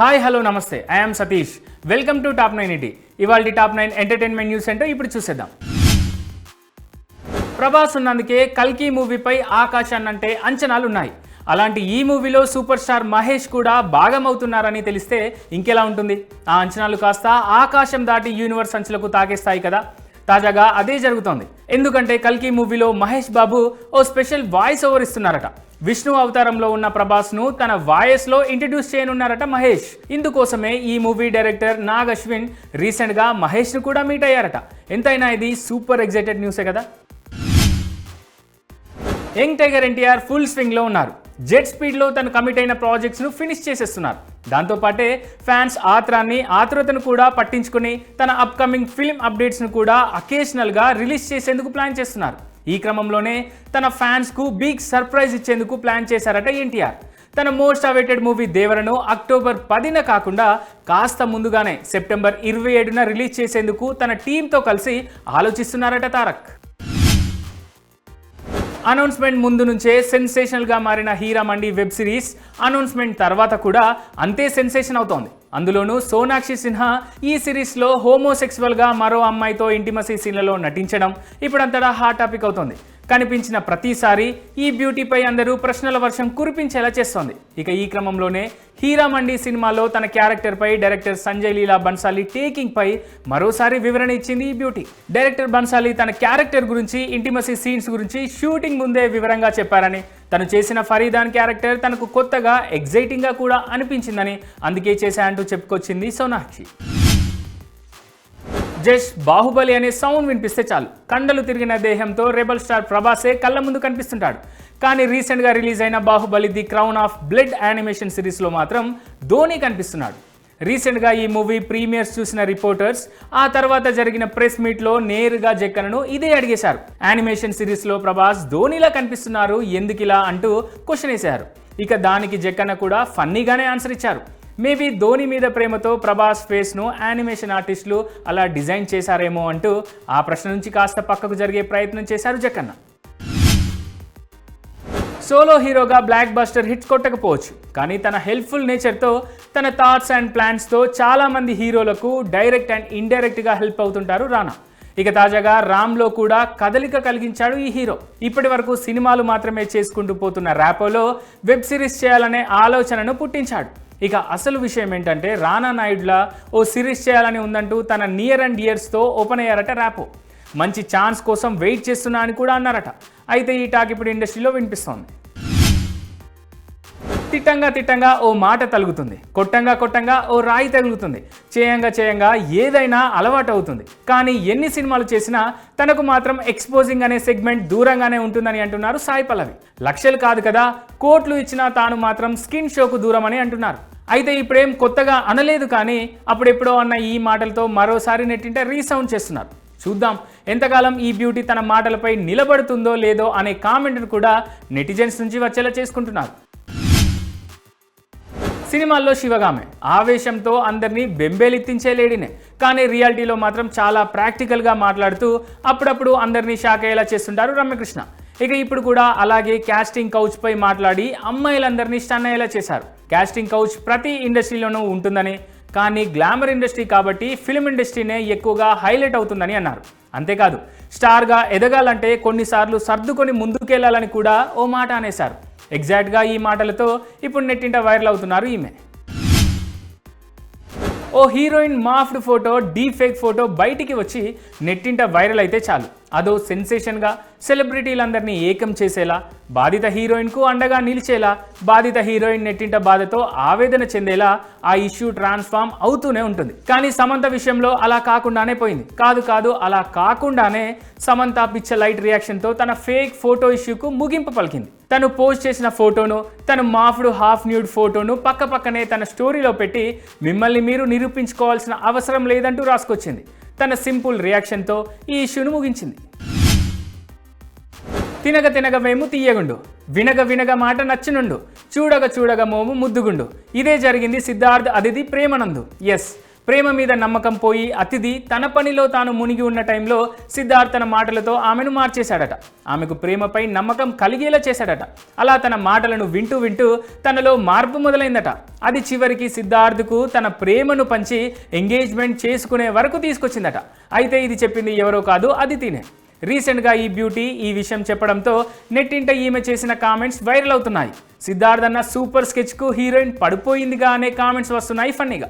Hi hello నమస్తే. I'm Satish welcome to top nine ET ఇవాళ top nine entertainment news ఏంటో ఇప్పుడు చూసేద్దాం. ప్రభాస్ ఉన్నందుకే కల్కి మూవీపై ఆకాశాన్నంటే అంచనాలు ఉన్నాయి అలాంటి ఈ మూవీలో సూపర్ స్టార్ మహేష్ కూడా భాగమవుతున్నారని తెలిస్తే ఇంకెలా ఉంటుంది? ఆ అంచనాలు కాస్త ఆకాశం దాటి యూనివర్స్ అంచులకు తాకేస్తాయి కదా. తాజాగా అదే జరుగుతోంది. ఎందుకంటే కల్కి మూవీలో మహేష్ బాబు ఓ స్పెషల్ వాయిస్ ఓవర్ ఇస్తున్నారట. విష్ణు అవతారంలో ఉన్న ప్రభాస్ను తన వాయిస్లో ఇంట్రడ్యూస్ చేయనున్నారట మహేష్. ఇందుకోసమే ఈ మూవీ డైరెక్టర్ నాగ్ అశ్విన్ రీసెంట్గా మహేష్ను కూడా మీట్ అయ్యారట. ఎంతైనా ఇది సూపర్ ఎగ్జైటెడ్ న్యూసే కదా? యంగ్ టైగర్ ఎన్టీఆర్ ఫుల్ స్వింగ్లో ఉన్నారు. జెట్ స్పీడ్లో తను కమిట్ అయిన ప్రాజెక్ట్స్ను ఫినిష్ చేసేస్తున్నారు. దాంతోపాటే ఫ్యాన్స్ ఆత్రాన్ని ఆతురతను కూడా పట్టించుకుని తన అప్కమింగ్ ఫిల్మ్ అప్డేట్స్ను కూడా అకేషనల్గా రిలీజ్ చేసేందుకు ప్లాన్ చేస్తున్నారు. ఈ క్రమంలోనే తన ఫ్యాన్స్కు బిగ్ సర్ప్రైజ్ ఇచ్చేందుకు ప్లాన్ చేశారట ఎన్టీఆర్. తన మోస్ట్ అవేటెడ్ మూవీ దేవరను అక్టోబర్ పదిన కాకుండా కాస్త ముందుగానే సెప్టెంబర్ ఇరవై ఏడున రిలీజ్ చేసేందుకు తన టీంతో కలిసి ఆలోచిస్తున్నారట తారక్. అనౌన్స్మెంట్ ముందు నుంచే సెన్సేషనల్గా మారిన హీరా మండి వెబ్ సిరీస్ అనౌన్స్మెంట్ తర్వాత కూడా అంతే సెన్సేషన్ అవుతోంది. అందులోనూ సోనాక్షి సిన్హా ఈ సిరీస్లో హోమోసెక్సువల్గా మరో అమ్మాయితో ఇంటిమసీ సీన్లలో నటించడం ఇప్పుడంతటా హాట్ టాపిక్ అవుతోంది. కనిపించిన ప్రతిసారి ఈ బ్యూటీపై అందరూ ప్రశ్నల వర్షం కురిపించేలా చేస్తోంది. ఇక ఈ క్రమంలోనే హీరా మండి సినిమాలో తన క్యారెక్టర్పై డైరెక్టర్ సంజయ్ లీలా బన్సాలి టేకింగ్పై మరోసారి వివరణ ఇచ్చింది ఈ బ్యూటీ. డైరెక్టర్ బన్సాలి తన క్యారెక్టర్ గురించి ఇంటిమసీ సీన్స్ గురించి షూటింగ్ ముందే వివరంగా చెప్పారని తను చేసిన ఫరీదాన్ క్యారెక్టర్ తనకు కొత్తగా ఎగ్జైటింగ్గా కూడా అనిపించిందని అందుకే చేశా అంటూ చెప్పుకొచ్చింది సోనాక్షి. జస్ట్ బాహుబలి అనే సౌండ్ వినిపిస్తే చాలు. కండలు తిరిగిన దేహంతో రెబల్ స్టార్ ప్రభాసే కళ్ళ ముందు కనిపిస్తుంటాడు. కానీ రీసెంట్గా రిలీజ్ అయిన Baahubali the crown of blood animation సిరీస్లో మాత్రం ధోని కనిపిస్తున్నాడు. రీసెంట్గా ఈ మూవీ ప్రీమియర్స్ చూసిన రిపోర్టర్స్ ఆ తర్వాత జరిగిన ప్రెస్ మీట్లో నేరుగా జక్కనను ఇదే అడిగేశారు. యానిమేషన్ సిరీస్లో ప్రభాస్ ధోనిలా కనిపిస్తున్నారు ఎందుకిలా అంటూ క్వశ్చన్ వేశారు. ఇక దానికి జక్కన్న కూడా ఫన్నీగానే ఆన్సర్ ఇచ్చారు. మేబీ ధోని మీద ప్రేమతో ప్రభాస్ ఫేస్ను యానిమేషన్ ఆర్టిస్టులు అలా డిజైన్ చేశారేమో అంటూ ఆ ప్రశ్న నుంచి కాస్త పక్కకు జరిగే ప్రయత్నం చేశారు జక్కన్న. సోలో హీరోగా బ్లాక్ బస్టర్ హిట్ కొట్టకపోవచ్చు. కానీ తన హెల్ప్ఫుల్ నేచర్తో తన థాట్స్ అండ్ ప్లాన్స్తో చాలామంది హీరోలకు డైరెక్ట్ అండ్ ఇండైరెక్ట్గా హెల్ప్ అవుతుంటారు రానా. ఇక తాజాగా రామ్లో కూడా కదలిక కలిగించాడు ఈ హీరో. ఇప్పటి వరకు సినిమాలు మాత్రమే చేసుకుంటూ పోతున్న ర్యాపోలో వెబ్ సిరీస్ చేయాలనే ఆలోచనను పుట్టించాడు. ఇక అసలు విషయం ఏంటంటే రానా నాయుడులా ఓ సిరీస్ చేయాలని ఉందంటూ తన నియర్ అండ్ ఇయర్స్తో ఓపెన్ అయ్యారట ర్యాపో మంచి ఛాన్స్ కోసం వెయిట్ చేస్తున్నా అని కూడా అన్నారట. అయితే ఈ టాక్ ఇప్పుడు ఇండస్ట్రీలో వినిపిస్తోంది. తిట్టంగా తిట్టంగా ఓ మాట తలుగుతుంది. కొట్టంగా కొట్టంగా ఓ రాయి తగులుతుంది. చేయంగా చేయంగా ఏదైనా అలవాటు అవుతుంది కానీ ఎన్ని సినిమాలు చేసినా తనకు మాత్రం ఎక్స్పోజింగ్ అనే సెగ్మెంట్ దూరంగానే ఉంటుందని అంటున్నారు సాయి పల్లవి. లక్షలు కాదు కదా కోట్లు ఇచ్చినా తాను మాత్రం స్కిన్ షోకు దూరం అని అంటున్నారు. అయితే ఇప్పుడేం కొత్తగా అనలేదు కానీ అప్పుడెప్పుడో అన్న ఈ మాటలతో మరోసారి నెట్టింటే రీసౌండ్ చేస్తున్నారు. చూద్దాం. ఎంతకాలం ఈ బ్యూటీ తన మాటలపై నిలబడుతుందో లేదో అనే కామెంట్ను కూడా నెటిజన్స్ నుంచి వచ్చేలా చేసుకుంటున్నారు. సినిమాల్లో శివగామే. ఆవేశంతో అందరినీ బెంబేలెత్తించే లేడీనే. కానీ రియాలిటీలో మాత్రం చాలా ప్రాక్టికల్గా మాట్లాడుతూ అప్పుడప్పుడు అందరినీ షాక్ అయ్యేలా చేస్తుంటారు రమ్యకృష్ణ. ఇక ఇప్పుడు కూడా అలాగే క్యాస్టింగ్ కౌచ్పై మాట్లాడి అమ్మాయిలందరినీ స్టన్ అయ్యేలా చేశారు. క్యాస్టింగ్ కౌచ్ ప్రతి ఇండస్ట్రీలోనూ ఉంటుందని కానీ గ్లామర్ ఇండస్ట్రీ కాబట్టి ఫిల్మ్ ఇండస్ట్రీనే ఎక్కువగా హైలైట్ అవుతుందని అన్నారు. అంతేకాదు స్టార్గా ఎదగాలంటే కొన్నిసార్లు సర్దుకొని ముందుకెళ్ళాలని కూడా ఓ మాట అనేశారు. ఎగ్జాక్ట్గా ఈ మాటలతో ఇప్పుడు నెట్టింట వైరల్ అవుతున్నారు ఈమె. ఓ heroine morphed photo deepfake photo బయటికి వచ్చి నెట్టింట వైరల్ అయితే చాలు. అదో సెన్సేషన్గా సెలబ్రిటీలందరినీ ఏకం చేసేలా బాధిత హీరోయిన్కు అండగా నిలిచేలా బాధిత హీరోయిన్ నెట్టింట బాధతో ఆవేదన చెందేలా ఆ ఇష్యూ ట్రాన్స్ఫార్మ్ అవుతూనే ఉంటుంది. కానీ సమంత విషయంలో అలా కాకుండానే పోయింది. కాదు కాదు అలా కాకుండానే సమంత పిచ్చ లైట్ రియాక్షన్తో తన ఫేక్ ఫోటో ఇష్యూకు ముగింపు పలికింది. తను పోస్ట్ చేసిన ఫోటోను తను మాఫ్డ్ హాఫ్ న్యూడ్ ఫోటోను పక్క పక్కనే తన స్టోరీలో పెట్టి మిమ్మల్ని మీరు నిరూపించుకోవాల్సిన అవసరం లేదంటూ రాసుకొచ్చింది. తన సింపుల్ రియాక్షన్తో ఈ ఇష్యూను ముగించింది. తినగ తినగ మేము తీయగుండు వినగ వినగ మాట నచ్చినుండు చూడగ చూడగ మోము ముద్దుగుండు. ఇదే జరిగింది సిద్ధార్థ్ అతిథి ప్రేమనందు. ఎస్ ప్రేమ మీద నమ్మకం పోయి అతిథి తన పనిలో తాను మునిగి ఉన్న టైంలో సిద్ధార్థ్ తన మాటలతో ఆమెను మార్చేశాడట. ఆమెకు ప్రేమపై నమ్మకం కలిగేలా చేశాడట. అలా తన మాటలను వింటూ వింటూ తనలో మార్పు మొదలైందట. అది చివరికి సిద్ధార్థ్కు తన ప్రేమను పంచి ఎంగేజ్మెంట్ చేసుకునే వరకు తీసుకొచ్చిందట. అయితే ఇది చెప్పింది ఎవరో కాదు అదితినే. రీసెంట్గా ఈ బ్యూటీ ఈ విషయం చెప్పడంతో నెట్టింట ఈమె చేసిన కామెంట్స్ వైరల్ అవుతున్నాయి. సిద్ధార్థ్ అన్న సూపర్ స్కెచ్కు హీరోయిన్ పడిపోయిందిగా అనే కామెంట్స్ వస్తున్నాయి ఫన్నీగా.